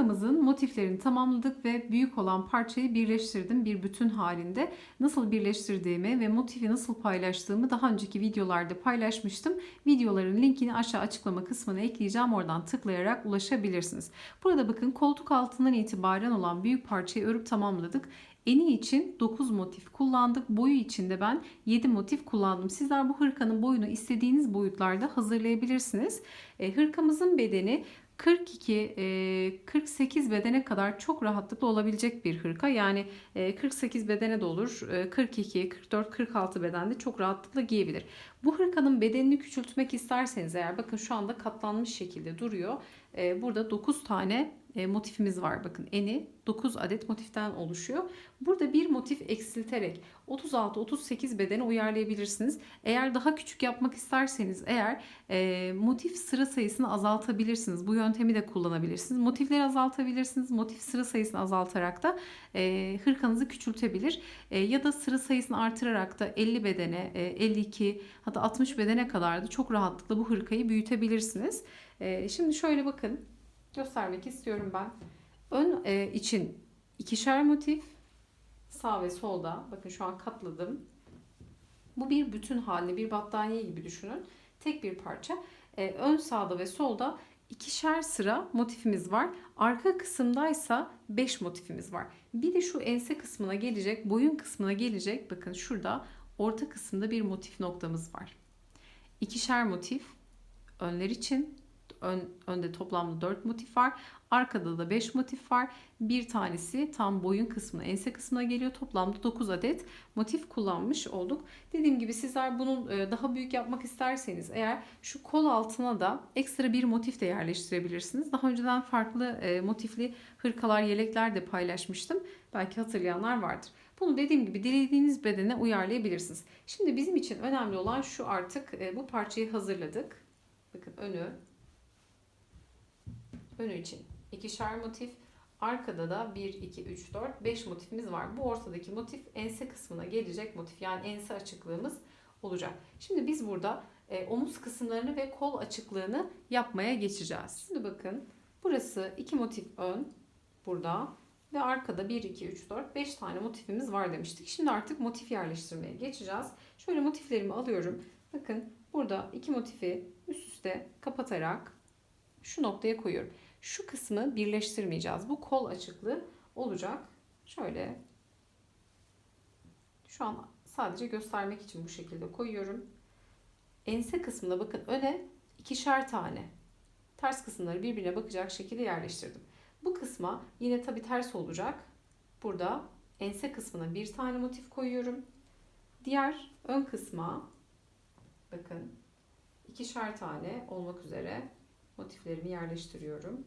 Hırkamızın motiflerini tamamladık ve büyük olan parçayı birleştirdim bir bütün halinde. Nasıl birleştirdiğimi ve motifi nasıl paylaştığımı daha önceki videolarda paylaşmıştım. Videoların linkini aşağı açıklama kısmına ekleyeceğim. Oradan tıklayarak ulaşabilirsiniz. Burada bakın koltuk altından itibaren olan büyük parçayı örüp tamamladık. Eni için 9 motif kullandık. Boyu için de ben 7 motif kullandım. Sizler bu hırkanın boyunu istediğiniz boyutlarda hazırlayabilirsiniz. E, hırkamızın bedeni 42 48 bedene kadar çok rahatlıkla olabilecek bir hırka. Yani 48 bedene de olur. 42, 44, 46 bedende çok rahatlıkla giyebilir. Bu hırkanın bedenini küçültmek isterseniz eğer bakın şu anda katlanmış şekilde duruyor. Burada 9 tane motifimiz var. Bakın eni 9 adet motiften oluşuyor. Burada bir motif eksilterek 36-38 bedene uyarlayabilirsiniz. Eğer daha küçük yapmak isterseniz eğer e, motif sıra sayısını azaltabilirsiniz. Bu yöntemi de kullanabilirsiniz. Motifleri azaltabilirsiniz. Motif sıra sayısını azaltarak da e, hırkanızı küçültebilir. E, ya da sıra sayısını artırarak da 50 bedene, e, 52 hatta 60 bedene kadar da çok rahatlıkla bu hırkayı büyütebilirsiniz. E, şimdi şöyle bakın göstermek istiyorum ben. Ön e, için ikişer motif sağ ve solda bakın şu an katladım. Bu bir bütün halinde bir battaniye gibi düşünün. Tek bir parça. E, ön sağda ve solda ikişer sıra motifimiz var. Arka kısımdaysa 5 motifimiz var. Bir de şu ense kısmına gelecek, boyun kısmına gelecek. Bakın şurada orta kısımda bir motif noktamız var. İkişer motif önler için Ön, önde toplamda 4 motif var. Arkada da 5 motif var. Bir tanesi tam boyun kısmına, ense kısmına geliyor. Toplamda 9 adet motif kullanmış olduk. Dediğim gibi sizler bunu e, daha büyük yapmak isterseniz eğer şu kol altına da ekstra bir motif de yerleştirebilirsiniz. Daha önceden farklı e, motifli hırkalar, yelekler de paylaşmıştım. Belki hatırlayanlar vardır. Bunu dediğim gibi dilediğiniz bedene uyarlayabilirsiniz. Şimdi bizim için önemli olan şu artık e, bu parçayı hazırladık. Bakın önü, önü için ikişer motif. Arkada da 1, 2, 3, 4, 5 motifimiz var. Bu ortadaki motif ense kısmına gelecek motif. Yani ense açıklığımız olacak. Şimdi biz burada e, omuz kısımlarını ve kol açıklığını yapmaya geçeceğiz. Şimdi bakın burası iki motif ön burada ve arkada 1, 2, 3, 4, 5 tane motifimiz var demiştik. Şimdi artık motif yerleştirmeye geçeceğiz. Şöyle motiflerimi alıyorum. Bakın burada iki motifi üst üste kapatarak şu noktaya koyuyorum. Şu kısmı birleştirmeyeceğiz. Bu kol açıklığı olacak. Şöyle şu an sadece göstermek için bu şekilde koyuyorum. Ense kısmına bakın öne ikişer tane ters kısımları birbirine bakacak şekilde yerleştirdim. Bu kısma yine tabi ters olacak. Burada ense kısmına bir tane motif koyuyorum. Diğer ön kısma bakın ikişer tane olmak üzere motiflerimi yerleştiriyorum.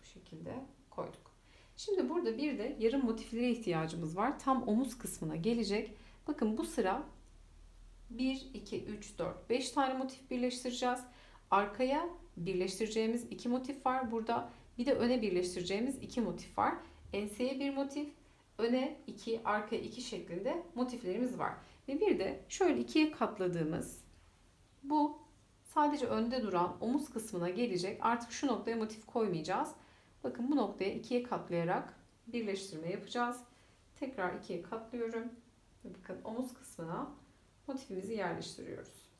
Bu şekilde koyduk. Şimdi burada bir de yarım motiflere ihtiyacımız var. Tam omuz kısmına gelecek. Bakın bu sıra 1, 2, 3, 4, 5 tane motif birleştireceğiz. Arkaya birleştireceğimiz iki motif var burada. Bir de öne birleştireceğimiz iki motif var. Enseye bir motif, öne iki, arkaya iki şeklinde motiflerimiz var. Ve bir de şöyle ikiye katladığımız bu sadece önde duran omuz kısmına gelecek. Artık şu noktaya motif koymayacağız. Bakın bu noktaya ikiye katlayarak birleştirme yapacağız. Tekrar ikiye katlıyorum. Bakın omuz kısmına motifimizi yerleştiriyoruz.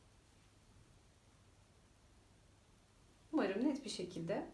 Umarım net bir şekilde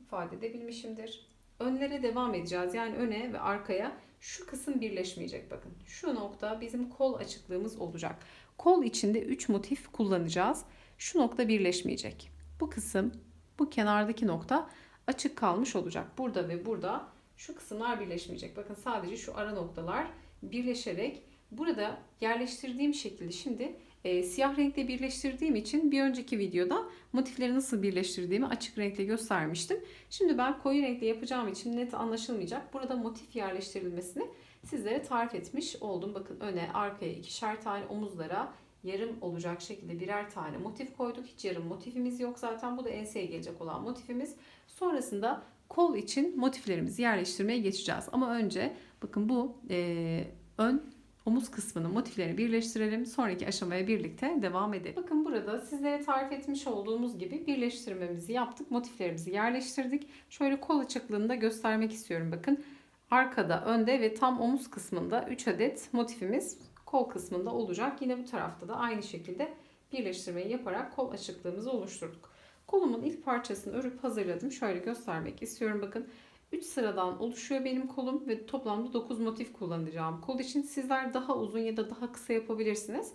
ifade edebilmişimdir. Önlere devam edeceğiz. Yani öne ve arkaya şu kısım birleşmeyecek bakın. Şu nokta bizim kol açıklığımız olacak. Kol içinde 3 motif kullanacağız. Şu nokta birleşmeyecek. Bu kısım, bu kenardaki nokta açık kalmış olacak. Burada ve burada şu kısımlar birleşmeyecek. Bakın sadece şu ara noktalar birleşerek burada yerleştirdiğim şekilde şimdi e, siyah renkle birleştirdiğim için bir önceki videoda motifleri nasıl birleştirdiğimi açık renkle göstermiştim. Şimdi ben koyu renkle yapacağım için net anlaşılmayacak. Burada motif yerleştirilmesini sizlere tarif etmiş oldum. Bakın öne, arkaya ikişer tane omuzlara yarım olacak şekilde birer tane motif koyduk. Hiç yarım motifimiz yok zaten. Bu da enseye gelecek olan motifimiz. Sonrasında kol için motiflerimizi yerleştirmeye geçeceğiz. Ama önce bakın bu e, ön omuz kısmının motiflerini birleştirelim. Sonraki aşamaya birlikte devam edelim. Bakın burada sizlere tarif etmiş olduğumuz gibi birleştirmemizi yaptık. Motiflerimizi yerleştirdik. Şöyle kol açıklığını da göstermek istiyorum. Bakın arkada, önde ve tam omuz kısmında 3 adet motifimiz kol kısmında olacak. Yine bu tarafta da aynı şekilde birleştirmeyi yaparak kol açıklığımızı oluşturduk. Kolumun ilk parçasını örüp hazırladım. Şöyle göstermek istiyorum. Bakın 3 sıradan oluşuyor benim kolum ve toplamda 9 motif kullanacağım. Kol için sizler daha uzun ya da daha kısa yapabilirsiniz.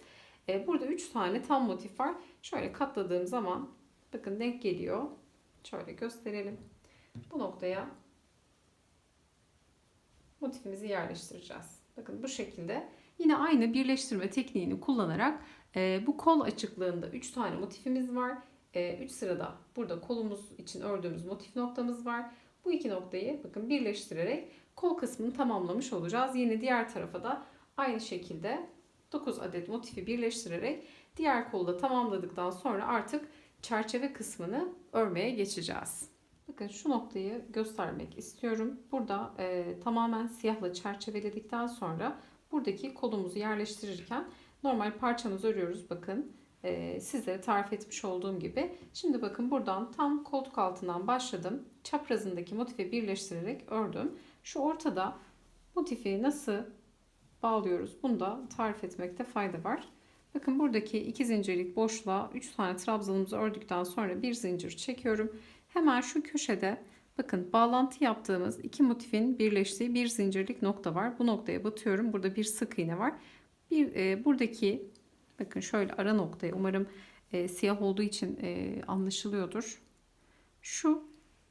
Ee, burada 3 tane tam motif var. Şöyle katladığım zaman bakın denk geliyor. Şöyle gösterelim. Bu noktaya motifimizi yerleştireceğiz. Bakın bu şekilde yine aynı birleştirme tekniğini kullanarak e, bu kol açıklığında 3 tane motifimiz var. 3 e, sırada burada kolumuz için ördüğümüz motif noktamız var. Bu iki noktayı bakın birleştirerek kol kısmını tamamlamış olacağız. Yine diğer tarafa da aynı şekilde 9 adet motifi birleştirerek diğer kolu da tamamladıktan sonra artık çerçeve kısmını örmeye geçeceğiz. Bakın şu noktayı göstermek istiyorum. Burada e, tamamen siyahla çerçeveledikten sonra buradaki kolumuzu yerleştirirken normal parçamızı örüyoruz. Bakın e, sizlere tarif etmiş olduğum gibi. Şimdi bakın buradan tam koltuk altından başladım. Çaprazındaki motifi birleştirerek ördüm. Şu ortada motifi nasıl bağlıyoruz bunu da tarif etmekte fayda var. Bakın buradaki iki zincirlik boşluğa 3 tane trabzanımızı ördükten sonra bir zincir çekiyorum. Hemen şu köşede bakın bağlantı yaptığımız iki motifin birleştiği bir zincirlik nokta var. Bu noktaya batıyorum. Burada bir sık iğne var. Bir e, buradaki bakın şöyle ara noktaya umarım e, siyah olduğu için e, anlaşılıyordur. Şu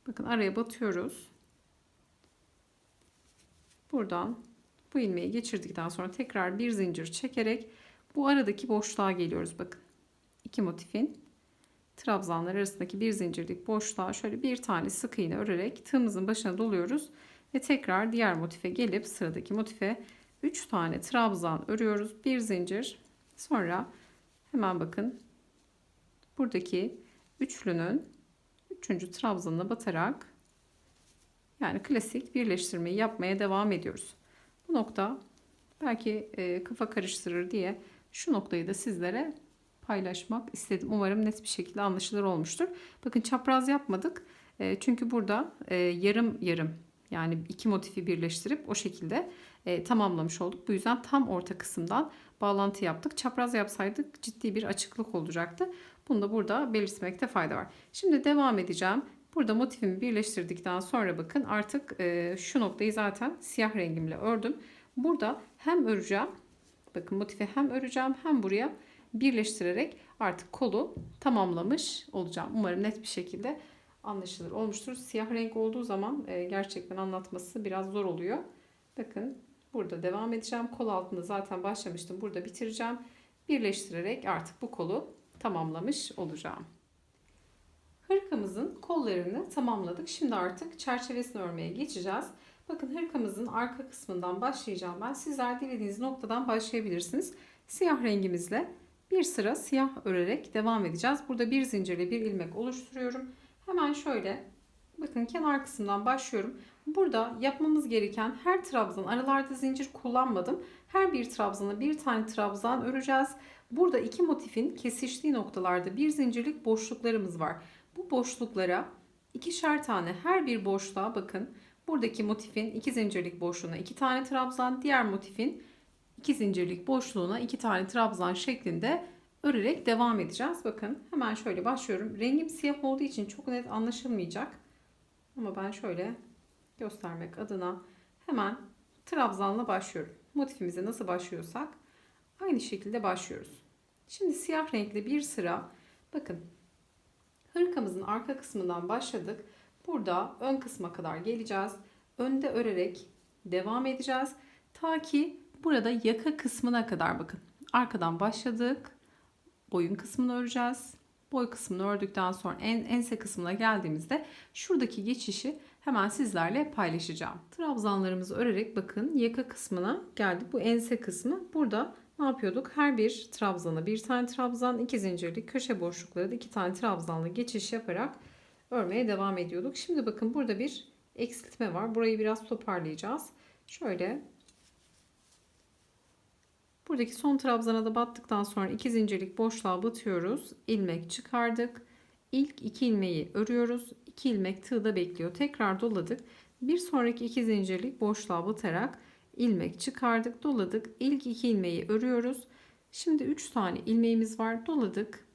bakın araya batıyoruz. Buradan bu ilmeği geçirdikten sonra tekrar bir zincir çekerek bu aradaki boşluğa geliyoruz bakın. İki motifin trabzanlar arasındaki bir zincirlik boşluğa şöyle bir tane sık iğne örerek tığımızın başına doluyoruz ve tekrar diğer motife gelip sıradaki motife 3 tane trabzan örüyoruz. Bir zincir. Sonra hemen bakın buradaki üçlünün üçüncü trabzanına batarak yani klasik birleştirmeyi yapmaya devam ediyoruz. Bu nokta belki e, kafa karıştırır diye şu noktayı da sizlere paylaşmak istedim. Umarım net bir şekilde anlaşılır olmuştur. Bakın çapraz yapmadık. E, çünkü burada e, yarım yarım yani iki motifi birleştirip o şekilde e, tamamlamış olduk. Bu yüzden tam orta kısımdan bağlantı yaptık. Çapraz yapsaydık ciddi bir açıklık olacaktı. Bunu da burada belirtmekte fayda var. Şimdi devam edeceğim. Burada motifimi birleştirdikten sonra bakın artık şu noktayı zaten siyah rengimle ördüm. Burada hem öreceğim. Bakın motifi hem öreceğim hem buraya birleştirerek artık kolu tamamlamış olacağım. Umarım net bir şekilde anlaşılır olmuştur. Siyah renk olduğu zaman e, gerçekten anlatması biraz zor oluyor. Bakın burada devam edeceğim. Kol altında zaten başlamıştım. Burada bitireceğim. Birleştirerek artık bu kolu tamamlamış olacağım. Hırkamızın kollarını tamamladık. Şimdi artık çerçevesini örmeye geçeceğiz. Bakın hırkamızın arka kısmından başlayacağım ben. Sizler dilediğiniz noktadan başlayabilirsiniz. Siyah rengimizle bir sıra siyah örerek devam edeceğiz. Burada bir zincirle bir ilmek oluşturuyorum. Hemen şöyle bakın kenar kısımdan başlıyorum. Burada yapmamız gereken her trabzan aralarda zincir kullanmadım. Her bir trabzana bir tane trabzan öreceğiz. Burada iki motifin kesiştiği noktalarda bir zincirlik boşluklarımız var. Bu boşluklara ikişer tane her bir boşluğa bakın. Buradaki motifin iki zincirlik boşluğuna iki tane trabzan, diğer motifin iki zincirlik boşluğuna iki tane trabzan şeklinde örerek devam edeceğiz. Bakın hemen şöyle başlıyorum. Rengim siyah olduğu için çok net anlaşılmayacak. Ama ben şöyle göstermek adına hemen trabzanla başlıyorum. Motifimize nasıl başlıyorsak aynı şekilde başlıyoruz. Şimdi siyah renkli bir sıra bakın hırkamızın arka kısmından başladık. Burada ön kısma kadar geleceğiz. Önde örerek devam edeceğiz. Ta ki burada yaka kısmına kadar bakın. Arkadan başladık boyun kısmını öreceğiz. Boy kısmını ördükten sonra en, ense kısmına geldiğimizde şuradaki geçişi hemen sizlerle paylaşacağım. Trabzanlarımızı örerek bakın yaka kısmına geldik. Bu ense kısmı. Burada ne yapıyorduk? Her bir trabzana bir tane trabzan, iki zincirli köşe boşlukları da iki tane trabzanla geçiş yaparak örmeye devam ediyorduk. Şimdi bakın burada bir eksiltme var. Burayı biraz toparlayacağız. Şöyle Buradaki son trabzana da battıktan sonra iki zincirlik boşluğa batıyoruz. ilmek çıkardık. İlk iki ilmeği örüyoruz. 2 ilmek tığda bekliyor. Tekrar doladık. Bir sonraki iki zincirlik boşluğa batarak ilmek çıkardık, doladık. İlk iki ilmeği örüyoruz. Şimdi 3 tane ilmeğimiz var. Doladık.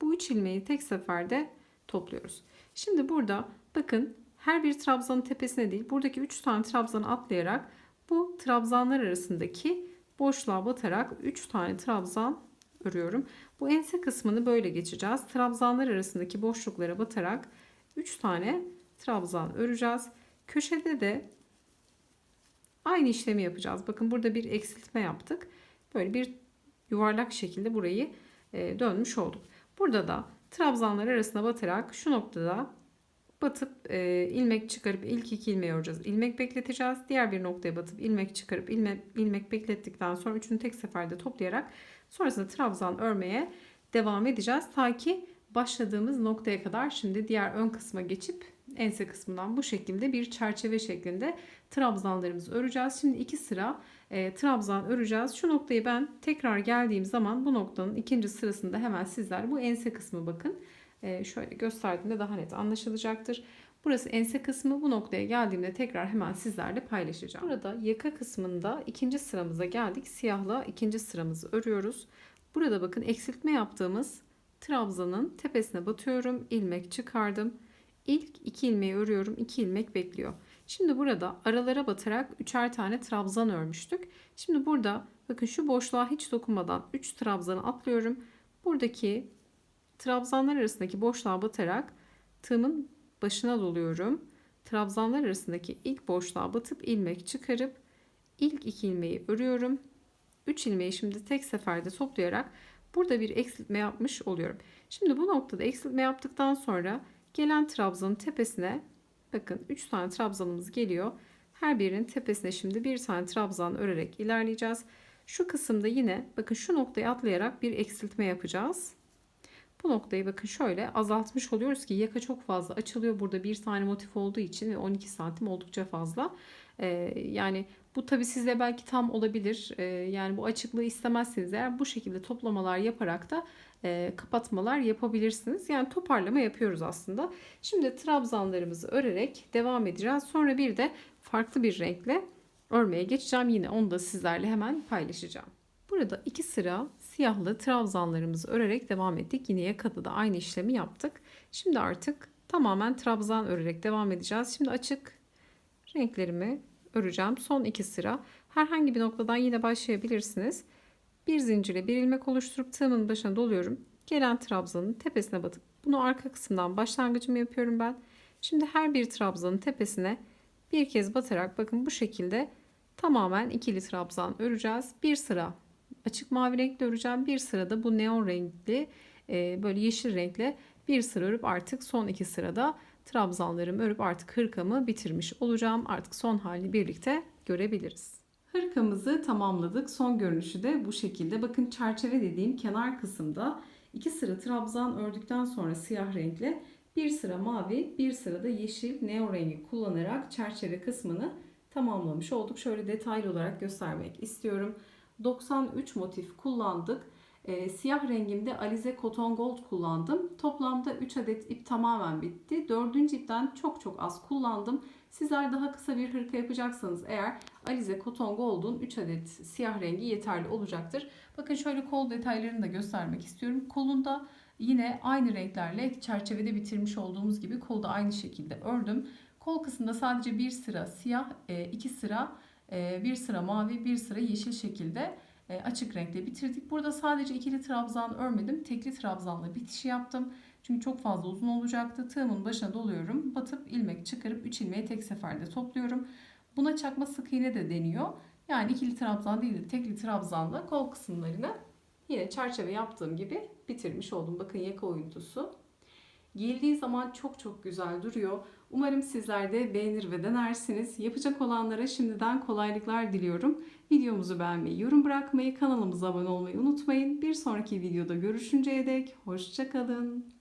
Bu 3 ilmeği tek seferde topluyoruz. Şimdi burada bakın her bir trabzanın tepesine değil buradaki 3 tane trabzanı atlayarak bu trabzanlar arasındaki boşluğa batarak 3 tane trabzan örüyorum. Bu ense kısmını böyle geçeceğiz. Trabzanlar arasındaki boşluklara batarak 3 tane trabzan öreceğiz. Köşede de aynı işlemi yapacağız. Bakın burada bir eksiltme yaptık. Böyle bir yuvarlak şekilde burayı e, dönmüş olduk. Burada da trabzanlar arasına batarak şu noktada batıp e, ilmek çıkarıp ilk iki ilmeği öreceğiz. İlmek bekleteceğiz. Diğer bir noktaya batıp ilmek çıkarıp ilmek, ilmek beklettikten sonra üçünü tek seferde toplayarak sonrasında trabzan örmeye devam edeceğiz. Ta ki başladığımız noktaya kadar şimdi diğer ön kısma geçip ense kısmından bu şekilde bir çerçeve şeklinde trabzanlarımızı öreceğiz. Şimdi iki sıra e, trabzan öreceğiz. Şu noktayı ben tekrar geldiğim zaman bu noktanın ikinci sırasında hemen sizler bu ense kısmı bakın. E, şöyle gösterdiğimde daha net anlaşılacaktır. Burası ense kısmı. Bu noktaya geldiğimde tekrar hemen sizlerle paylaşacağım. Burada yaka kısmında ikinci sıramıza geldik. Siyahla ikinci sıramızı örüyoruz. Burada bakın eksiltme yaptığımız trabzanın tepesine batıyorum. ilmek çıkardım. İlk iki ilmeği örüyorum. 2 ilmek bekliyor. Şimdi burada aralara batarak üçer tane trabzan örmüştük. Şimdi burada bakın şu boşluğa hiç dokunmadan 3 trabzanı atlıyorum. Buradaki trabzanlar arasındaki boşluğa batarak tığımın başına doluyorum. Trabzanlar arasındaki ilk boşluğa batıp ilmek çıkarıp ilk iki ilmeği örüyorum. 3 ilmeği şimdi tek seferde toplayarak burada bir eksiltme yapmış oluyorum. Şimdi bu noktada eksiltme yaptıktan sonra gelen trabzanın tepesine bakın 3 tane trabzanımız geliyor. Her birinin tepesine şimdi bir tane trabzan örerek ilerleyeceğiz. Şu kısımda yine bakın şu noktayı atlayarak bir eksiltme yapacağız. Bu noktayı bakın şöyle azaltmış oluyoruz ki yaka çok fazla açılıyor. Burada bir tane motif olduğu için ve 12 santim oldukça fazla. Ee, yani bu tabi sizde belki tam olabilir. Ee, yani bu açıklığı istemezseniz eğer bu şekilde toplamalar yaparak da e, kapatmalar yapabilirsiniz. Yani toparlama yapıyoruz aslında. Şimdi trabzanlarımızı örerek devam edeceğiz. Sonra bir de farklı bir renkle örmeye geçeceğim. Yine onu da sizlerle hemen paylaşacağım. Burada iki sıra siyahlı trabzanlarımızı örerek devam ettik. Yine yakada da aynı işlemi yaptık. Şimdi artık tamamen trabzan örerek devam edeceğiz. Şimdi açık renklerimi öreceğim. Son iki sıra. Herhangi bir noktadan yine başlayabilirsiniz. Bir zincire bir ilmek oluşturup tığımın başına doluyorum. Gelen trabzanın tepesine batıp bunu arka kısımdan başlangıcımı yapıyorum ben. Şimdi her bir trabzanın tepesine bir kez batarak bakın bu şekilde tamamen ikili trabzan öreceğiz. Bir sıra açık mavi renkli öreceğim. Bir sırada bu neon renkli e, böyle yeşil renkle bir sıra örüp artık son iki sırada trabzanlarımı örüp artık hırkamı bitirmiş olacağım. Artık son halini birlikte görebiliriz. Hırkamızı tamamladık. Son görünüşü de bu şekilde. Bakın çerçeve dediğim kenar kısımda iki sıra trabzan ördükten sonra siyah renkle bir sıra mavi, bir sıra da yeşil neon rengi kullanarak çerçeve kısmını tamamlamış olduk. Şöyle detaylı olarak göstermek istiyorum. 93 motif kullandık. E, siyah rengimde Alize Cotton Gold kullandım. Toplamda 3 adet ip tamamen bitti. 4. ipten çok çok az kullandım. Sizler daha kısa bir hırka yapacaksanız eğer Alize Cotton Gold'un 3 adet siyah rengi yeterli olacaktır. Bakın şöyle kol detaylarını da göstermek istiyorum. Kolunda yine aynı renklerle çerçevede bitirmiş olduğumuz gibi kolu da aynı şekilde ördüm. Kol kısmında sadece bir sıra siyah, e, iki sıra bir sıra mavi, bir sıra yeşil şekilde e, açık renkle bitirdik. Burada sadece ikili trabzan örmedim. Tekli trabzanla bitişi yaptım. Çünkü çok fazla uzun olacaktı. Tığımın başına doluyorum. Batıp ilmek çıkarıp 3 ilmeği tek seferde topluyorum. Buna çakma sık iğne de deniyor. Yani ikili trabzan değil de tekli trabzanla kol kısımlarını yine çerçeve yaptığım gibi bitirmiş oldum. Bakın yaka oyuntusu. Giyildiği zaman çok çok güzel duruyor. Umarım sizler de beğenir ve denersiniz. Yapacak olanlara şimdiden kolaylıklar diliyorum. Videomuzu beğenmeyi, yorum bırakmayı, kanalımıza abone olmayı unutmayın. Bir sonraki videoda görüşünceye dek hoşçakalın.